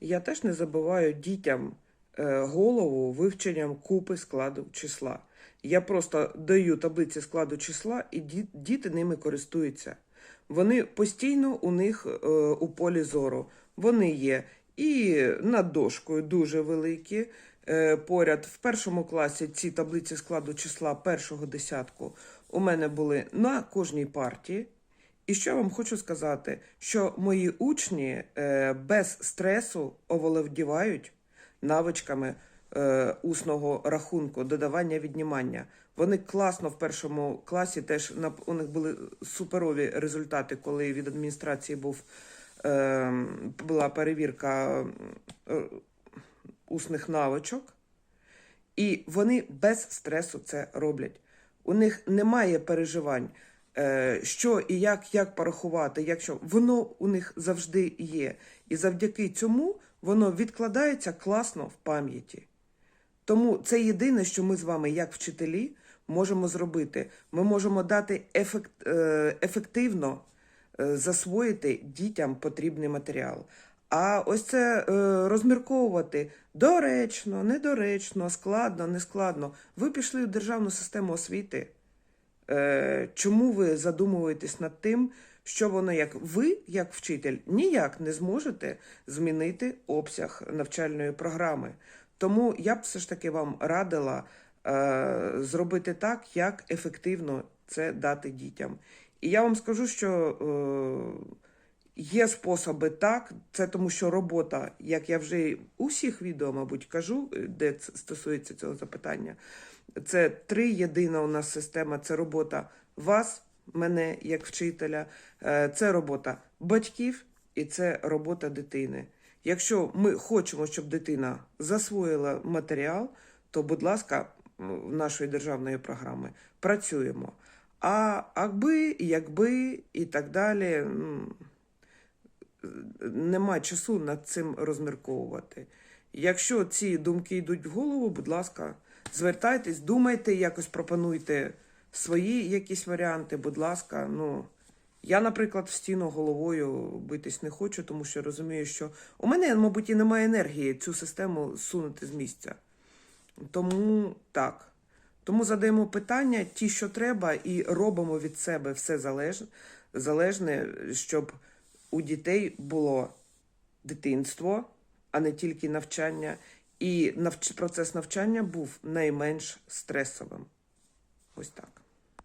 Я теж не забиваю дітям е, голову вивченням купи складу числа. Я просто даю таблиці складу числа, і діти ними користуються. Вони постійно у них е, у полі зору. Вони є і над дошкою дуже великі. Е, поряд в першому класі ці таблиці складу числа першого десятку у мене були на кожній партії. І що я вам хочу сказати, що мої учні е, без стресу оволодівають навичками е, усного рахунку, додавання віднімання. Вони класно в першому класі теж на у них були суперові результати, коли від адміністрації був е, була перевірка усних навичок. І вони без стресу це роблять. У них немає переживань, що і як, як порахувати, якщо воно у них завжди є. І завдяки цьому воно відкладається класно в пам'яті. Тому це єдине, що ми з вами, як вчителі, можемо зробити. Ми можемо дати ефект, е, ефективно е, засвоїти дітям потрібний матеріал. А ось це е, розмірковувати доречно, недоречно, складно, нескладно. Ви пішли в державну систему освіти. Е, чому ви задумуєтесь над тим, що воно як ви, як вчитель, ніяк не зможете змінити обсяг навчальної програми? Тому я б все ж таки вам радила е, зробити так, як ефективно це дати дітям. І я вам скажу, що е, є способи так, це тому що робота, як я вже у всіх відео, мабуть, кажу, е, де стосується цього запитання, це три єдина у нас система: це робота вас, мене як вчителя, е, це робота батьків і це робота дитини. Якщо ми хочемо, щоб дитина засвоїла матеріал, то, будь ласка, в нашої державної програми працюємо. А акби, якби і так далі, нема часу над цим розмірковувати. Якщо ці думки йдуть в голову, будь ласка, звертайтесь, думайте, якось пропонуйте свої якісь варіанти, будь ласка. Ну, я, наприклад, в стіну головою битись не хочу, тому що розумію, що у мене, мабуть, і немає енергії цю систему сунути з місця. Тому так. Тому задаємо питання, ті, що треба, і робимо від себе все залежне, щоб у дітей було дитинство, а не тільки навчання, і процес навчання був найменш стресовим. Ось так.